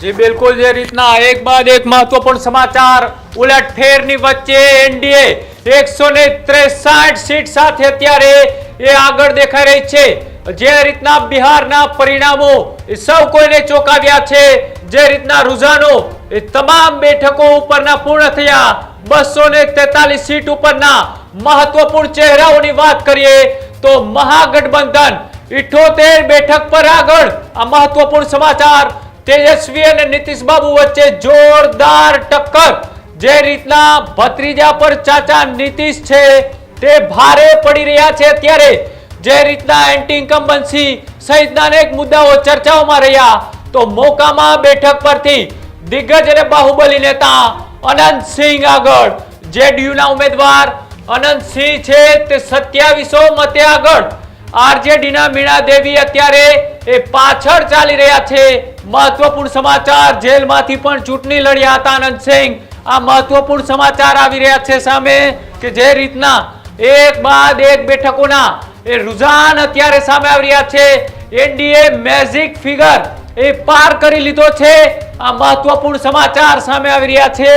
જી, બિલકુલ જે રીતના એક બાદ એક મહત્વપૂર્ણ સમાચાર. ઉલટફેરની વચ્ચે એનડીએ એકસો ને ત્રેસાઠ સીટ સાથે અત્યારે એ આગળ દેખાઈ રહી છે. જે રીતના બિહારના પરિણામો સૌ કોઈને ચોંકાવ્યા છે. જે રીતના રૂઝાનો એ તમામ બેઠકો ઉપરના પૂર્ણ થયા. બસો ને તેતાલીસ સીટ ઉપરના મહત્વપૂર્ણ ચહેરાઓની વાત કરીએ તો મહાગઠબંધન ઇઠોતેર બેઠક પર આગળ આ મહત્વપૂર્ણ સમાચાર. તેજસ્વી અને નીતિશ બાબુ વચ્ચે જોરદાર ટક્કર. જે રીતના ભત્રીજા પર ચાચા નીતિશ છે, તે ભારે પડી રહ્યા છે અત્યારે. જે રીતના એન્ટી ઇન્કમ્બન્સી સહિતના અનેક મુદ્દાઓ ચર્ચાઓમાં રહ્યા. તો મોકામાં બેઠક પરથી દિગ્ગજ અને બાહુબલી નેતા અનંતસિંહ આગળ. જેડીયુના ઉમેદવાર અનંતસિંહ છે, તે સત્યાવીસો મતે આગળ. આરજેડીના મીણા દેવી અત્યારે એ પાછળ ચાલી રહ્યા છે મહત્વપૂર્ણ સમાચાર. જેલમાંથી પણ ચૂંટણી લડ્યા હતા આનંદ સિંઘ આ મહત્વપૂર્ણ સમાચાર આવી રહ્યા છે સામે કે જે રીતના એક બાદ એક બેઠકોના એ રુઝાન અત્યારે સામે આવી રહ્યા છે. એનડીએ મેજિક ફિગર એ પાર કરી લીધો છે. આ મહત્વપૂર્ણ સમાચાર સામે આવી રહ્યા છે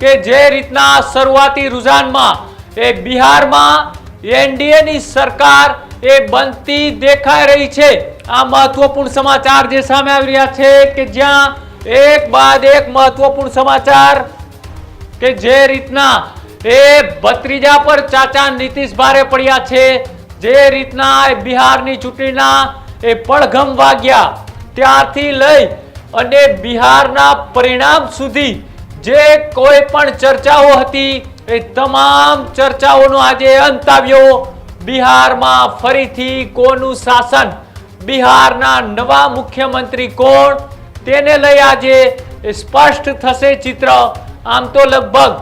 કે જે રીતના શરૂઆતી રુઝાનમાં એ બિહારમાં એનડીએની સરકાર એ બનતી દેખાઈ રહી છે. આ મહત્વપૂર્ણ સમાચાર જે સામે આવી રહ્યા છે કે જ્યાં એક બાદ એક મહત્વપૂર્ણ સમાચાર કે જે રીતના એ ભત્રીજા પર ચાચા નીતિશ ભારે પડ્યા છે. જે રીતના એ બિહારની ચૂંટણીના એ પડઘમ વાગ્યા. ત્યારથી લઈ અને બિહારના પરિણામ સુધી જે કોઈ પણ ચર્ચાઓ હતી, એ તમામ ચર્ચાઓનો આજે અંત આવ્યો. બિહારમાં ફરીથી કોનું શાસન? બિહારના નવા મુખ્યમંત્રી કોણ? તેને લઈ આજે સ્પષ્ટ થશે ચિત્ર. આમ તો લગભગ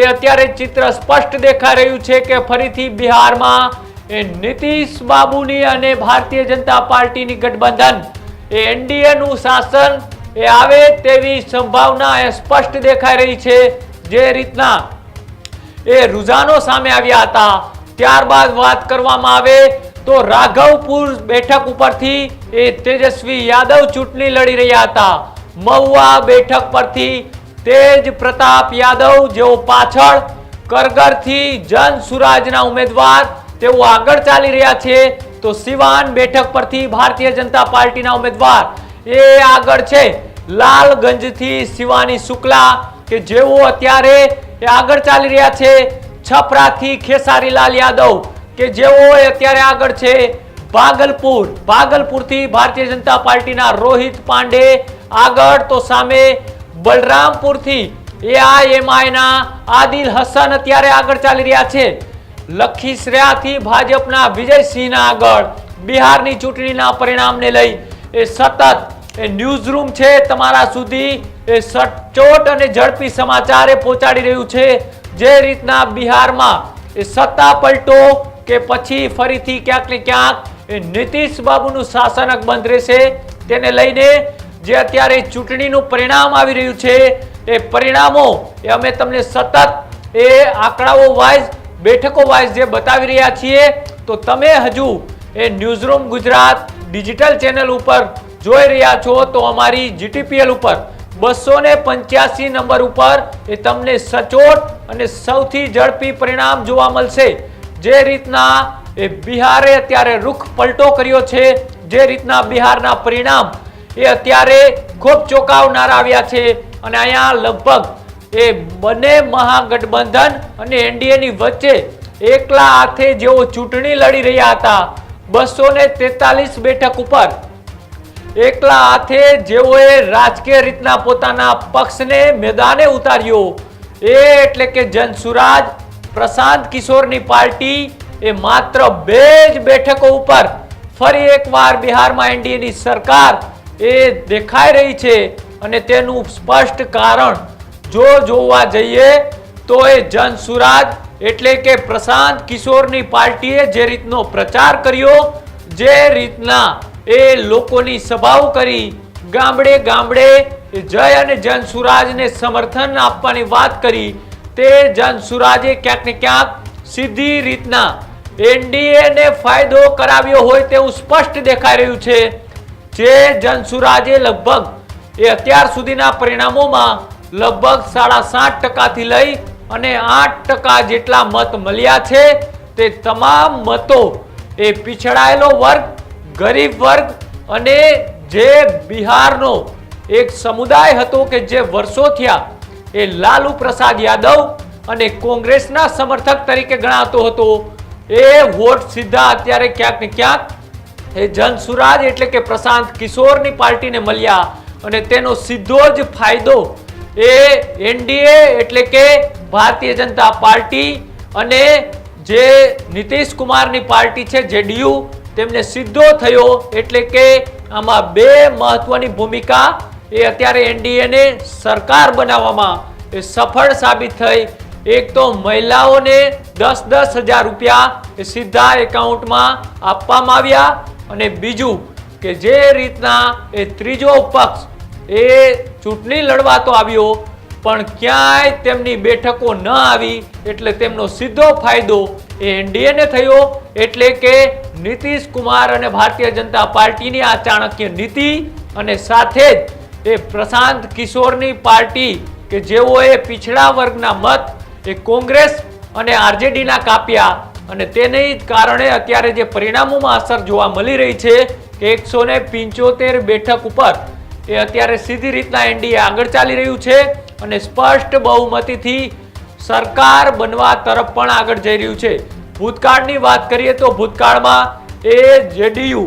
એ અત્યારે ચિત્ર સ્પષ્ટ દેખાઈ રહ્યું છે કે ફરીથી બિહારમાં એ નીતિશ બાબુની અને ભારતીય જનતા પાર્ટીની ગઠબંધન. એ એનડીએનું શાસન એ આવે તેવી સંભાવના એ સ્પષ્ટ દેખાઈ રહી છે જે રીતના એ રૂઝાનો સામે આવ્યા હતા. ત્યારબાદ વાત કરવામાં આવે તો રાઘવપુર બેઠક ઉપરથી એ તેજસ્વી યાદવ ચૂંટણી લડી રહ્યા હતા. મહુવા બેઠક પરથી તેજ પ્રતાપ યાદવ જેઓ પાછળ, કરગરથી જન સુરાજના ઉમેદવાર તેઓ આગળ ચાલી રહ્યા છે. તો સિવાન બેઠક પરથી ભારતીય જનતા પાર્ટીના ઉમેદવાર એ આગળ છે. લાલગંજથી શિવાની શુક્લા કે જેઓ અત્યારે આગળ ચાલી રહ્યા છે. છપરાથી ખેસારીલાલ યાદવ, કે જેઓ અત્યારે આગળ છે ભાગલપુર. ભાગલપુરથી ભારતીય જનતા પાર્ટીના રોહિત પાંડે આગળ, તો સામે બલરામપુરથી એઆઈએમઆઈના આદિલ હસન અત્યારે આગળ ચાલી રહ્યા છે. લખીસરાથી ભાજપના વિજયસિંહના આગળ, બિહારની ચૂંટણીના પરિણામને લઈ એ સતત એ ન્યૂઝ રૂમ છે, તમારા સુધી એ સચોટ અને ઝડપી સમાચાર પહોંચાડી રહ્યું છે. જે રીતના બિહારમાં એ સત્તા પલટો કે પછી ફરીથી ક્યાંક ને ક્યાંક એ નીતિશ બાબુનું શાસનક બંધ રહેશે, તેને લઈને જે અત્યારે ચૂંટણીનું પરિણામ આવી રહ્યું છે, એ પરિણામો એ અમે તમને સતત એ આંકડાઓ વાઇઝ, બેઠકો વાઇઝ જે બતાવી રહ્યા છીએ, તો તમે હજુ એ ન્યૂઝરૂમ ગુજરાત ડિજિટલ ચેનલ ઉપર જોઈ રહ્યા છો, તો અમારી જીટીપીએલ ઉપર બસો ને પંચ્યાસી નંબર ઉપર એ તમને સચોટ અને સૌથી ઝડપી પરિણામ જોવા મળશે. જે રીતના એ બિહારે અત્યારે રૂખ પલટો કર્યો છે, જે રીતના બિહારના પરિણામ એ અત્યારે ખૂબ ચોંકાવનારા આવ્યા છે અને અહીંયા લગભગ એ બંને મહાગઠબંધન અને એનડીએની વચ્ચે એકલા હાથે જેઓ ચૂંટણી લડી રહ્યા હતા બસો તેતાલીસ બેઠક ઉપર એકલા હાથે જેઓએ રાજકીય રીતના પોતાના પક્ષને મેદાને ઉતાર્યો. એ એટલે કે જનસુરાજ, પ્રશાંત કિશોરની પાર્ટી એ માત્ર બે જ બેઠકો ઉપર ફરી એકવાર બિહારમાં એનડીએની સરકાર એ દેખાઈ રહી છે અને તેનું સ્પષ્ટ કારણ જો જોવા જઈએ તો એ જનસુરાજ એટલે કે પ્રશાંત કિશોરની પાર્ટીએ જે રીતનો પ્રચાર કર્યો, જે રીતના એ લોકોની સભાઓ કરી ગામડે ગામડે જય અને જનસુરાજને સમર્થન આપવાની વાત કરી. તે જનસુરાજે ક્યાંક ને ક્યાંક સીધી રીતના એનડીએને ફાયદો કરાવ્યો હોય તેવું સ્પષ્ટ દેખાઈ રહ્યું છે. જે જનસુરાજે લગભગ એ અત્યાર સુધીના પરિણામોમાં લગભગ સાડા સાત ટકાથી લઈ અને આઠ ટકા જેટલા મત મળ્યા છે. તે તમામ મતો એ પીછડાયેલો વર્ગ ગરીબ વર્ગ અને જે બિહારનો એક સમુદાય હતો કે જે વર્ષો થયા એ લાલુ પ્રસાદ યાદવ અને કોંગ્રેસના સમર્થક તરીકે ગણાતો હતો. એ વોટ સીધા અત્યારે ક્યાંક ને ક્યાંક એ જનસુરાજ એટલે કે પ્રશાંત કિશોરની પાર્ટીને મળ્યા અને તેનો સીધો જ ફાયદો એ એનડીએ એટલે કે ભારતીય જનતા પાર્ટી અને જે નીતિશ કુમારની પાર્ટી છે, જેડીયુ તેમને સીધો થયો એટલે કે આમાં બે મહત્વની ભૂમિકા એ અત્યારે એનડીએને સરકાર બનાવવામાં એ સફળ સાબિત થઈ. એક તો મહિલાઓને દસ દસ હજાર રૂપિયા એ સીધા એકાઉન્ટમાં આપવામાં આવ્યા અને બીજું કે જે રીતના એ ત્રીજો પક્ષ એ ચૂંટણી લડવા તો આવ્યો પણ ક્યાંય તેમની બેઠકો ન આવી, એટલે તેમનો સીધો ફાયદો એ એનડીએને થયો. એટલે કે નીતિશ કુમાર અને ભારતીય જનતા પાર્ટીની આ ચાણક્ય નીતિ અને સાથે જ એ પ્રશાંત કિશોરની પાર્ટી કે જેઓએ પિછડા વર્ગના મત, એ કોંગ્રેસ અને આરજેડીના કાપ્યા. અને તેને જ કારણે અત્યારે જે પરિણામોમાં અસર જોવા મળી રહી છે કે એકસો બેઠક ઉપર એ અત્યારે સીધી રીતના એનડીએ આગળ ચાલી રહ્યું છે. અને સ્પષ્ટ બહુમતીથી સરકાર બનવા તરફ પણ આગળ જઈ રહ્યું છે. ભૂતકાળની વાત કરીએ તો ભૂતકાળમાં એ જેડીયુ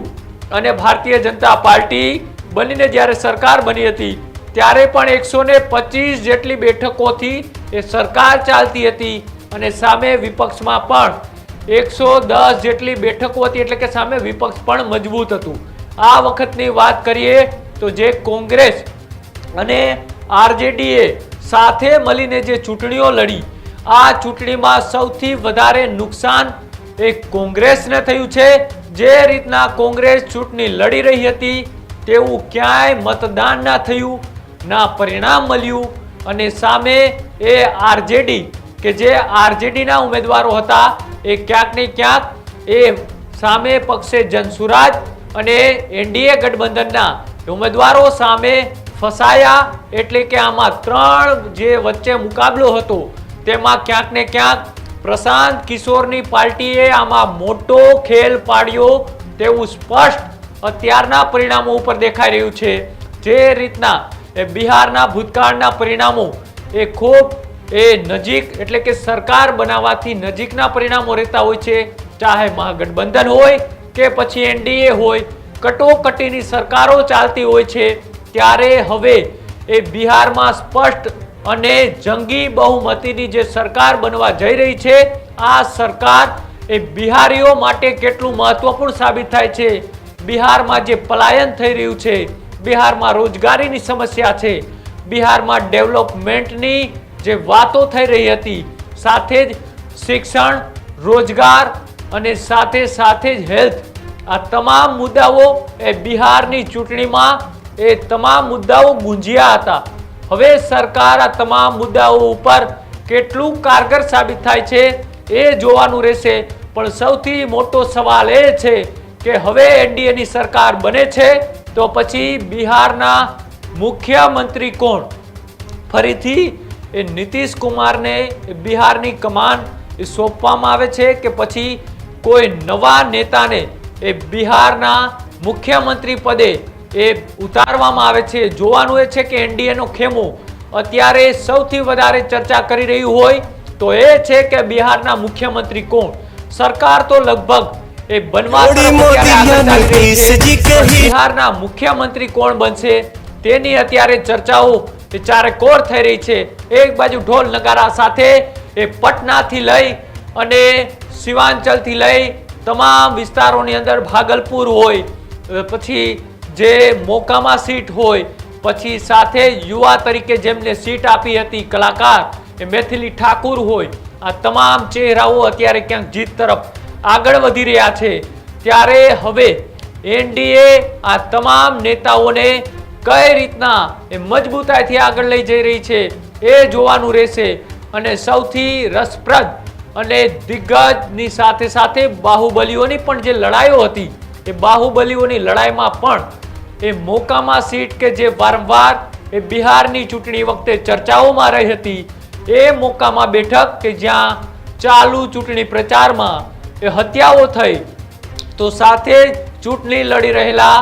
અને ભારતીય જનતા પાર્ટી બનીને જ્યારે સરકાર બની હતી, ત્યારે પણ એકસો પચીસ જેટલી બેઠકોથી એ સરકાર ચાલતી હતી અને સામે વિપક્ષમાં પણ એકસો દસ જેટલી બેઠકો હતી એટલે કે સામે વિપક્ષ પણ મજબૂત હતું. આ વખતની વાત કરીએ તો જે કોંગ્રેસ અને આરજેડીએ સાથે મળીને જે ચૂંટણીઓ લડી, આ ચૂંટણીમાં સૌથી વધારે નુકસાન એ કોંગ્રેસને થયું છે. જે રીતના કોંગ્રેસ ચૂંટણી લડી રહી હતી, તેવું ક્યાંય મતદાન ના થયું, ના પરિણામ મળ્યું અને સામે એ આરજેડી, કે જે આરજેડીના ઉમેદવારો હતા, એ ક્યાંક ને ક્યાંક એ સામે પક્ષે જનસુરાજ અને એનડીએ ગઠબંધનના ઉમેદવારો સામે ફસાયા એટલે કે આમાં ત્રણ જે વચ્ચે મુકાબલો હતો, તેમાં ક્યાંક ને ક્યાંક પ્રશાંત કિશોરની પાર્ટીએ આમાં મોટો ખેલ પાડ્યો તેવું સ્પષ્ટ અત્યારના પરિણામો ઉપર દેખાઈ રહ્યું છે. જે રીતના એ બિહારના ભૂતકાળના પરિણામો એ ખૂબ એ નજીક એટલે કે સરકાર બનાવવાથી નજીકના પરિણામો રહેતા હોય છે. ચાહે મહાગઠબંધન હોય કે પછી એનડીએ હોય, કટોકટીની સરકારો ચાલતી હોય છે. ત્યારે હવે એ બિહારમાં સ્પષ્ટ અને જંગી બહુમતીની જે સરકાર બનવા જઈ રહી છે, આ સરકાર એ બિહારીઓ માટે કેટલું મહત્વપૂર્ણ સાબિત થાય છે? બિહારમાં જે પલાયન થઈ રહ્યું છે, બિહારમાં રોજગારીની સમસ્યા છે, બિહારમાં ડેવલપમેન્ટની જે વાતો થઈ રહી હતી, સાથે જ શિક્ષણ, રોજગાર અને સાથે સાથે જ હેલ્થ, આ તમામ મુદ્દાઓ એ બિહારની ચૂંટણીમાં એ તમામ મુદ્દાઓ ગુંજ્યા હતા. હવે સરકાર આ તમામ મુદ્દાઓ ઉપર કેટલું કારગર સાબિત થાય છે એ જોવાનું રહેશે. પણ સૌથી મોટો સવાલ એ છે કે હવે એનડીએની સરકાર બને છે તો પછી બિહારના મુખ્યમંત્રી કોણ? ફરીથી એ નીતિશ કુમારને બિહારની કમાન સોંપવામાં આવે છે કે પછી કોઈ નવા નેતાને એ બિહારના મુખ્યમંત્રી પદે એ ઉતારવામાં આવે છે. જોવાનું એ છે કે એનડીએનો ખેમો અત્યારે સૌથી વધારે ચર્ચા કરી રહ્યું હોય તો એ છે કે બિહારના મુખ્યમંત્રી કોણ? સરકાર તો લગભગ એ બનવા બિહારના મુખ્યમંત્રી કોણ બનશે? તેની અત્યારે ચર્ચાઓ વિચારે ચારે કોર થઈ રહી છે. એક બાજુ ઢોલ નગારા સાથે એ પટનાથી લઈ અને શિવાંચલથી લઈ તમામ વિસ્તારોની અંદર ભાગલપુર હોય. પછી જે મોકામાં સીટ હોય, પછી સાથે યુવા તરીકે જેમને સીટ આપી હતી કલાકાર, એ મેથિલી ઠાકુર હોય, આ તમામ ચહેરાઓ અત્યારે ક્યાંક જીત તરફ આગળ વધી રહ્યા છે. ત્યારે હવે એનડીએ આ તમામ નેતાઓને કઈ રીતના એ મજબૂતાઈથી આગળ લઈ જઈ રહી છે એ જોવાનું રહેશે. અને સૌથી રસપ્રદ અને દિગ્ગજની સાથે સાથે બાહુબલીઓની પણ જે લડાઈઓ હતી, એ બાહુબલીઓની લડાઈમાં પણ એ મોકામા સીટ કે જે વારંવાર એ બિહારની ચૂંટણી વખતે ચર્ચાઓમાં રહી હતી, એ મોકામા બેઠક કે જ્યાં ચાલુ ચૂંટણી પ્રચારમાં એ હત્યાઓ થઈ, તો સાથે ચૂંટણી લડી રહેલા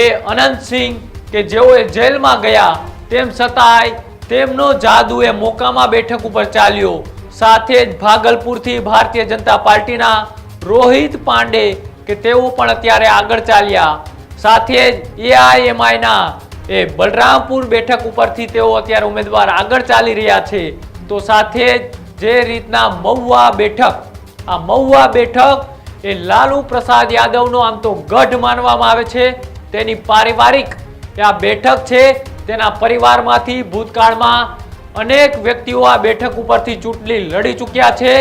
એ અનંતસિંહ કે જેઓએ જેલમાં ગયા, તેમ છતાંય તેમનો જાદુ એ મોકામા બેઠક ઉપર ચાલ્યો. સાથે જ ભાગલપુરથી ભારતીય જનતા પાર્ટીના રોહિત પાંડે કે તેઓ પણ અત્યારે આગળ ચાલ્યા. સાથે જ એઆઈએમઆઈના એ બલરામપુર બેઠક ઉપરથી તેઓ અત્યારે ઉમેદવાર આગળ ચાલી રહ્યા છે. તો સાથે જ જે રીતના મહુવા બેઠક, આ મહુવા બેઠક એ લાલુ પ્રસાદ યાદવનો આમ તો ગઢ માનવામાં આવે છે. તેની પારિવારિક આ બેઠક છે, તેના પરિવારમાંથી ભૂતકાળમાં અનેક વ્યક્તિઓ આ બેઠક ઉપરથી ચૂંટણી લડી ચૂક્યા છે.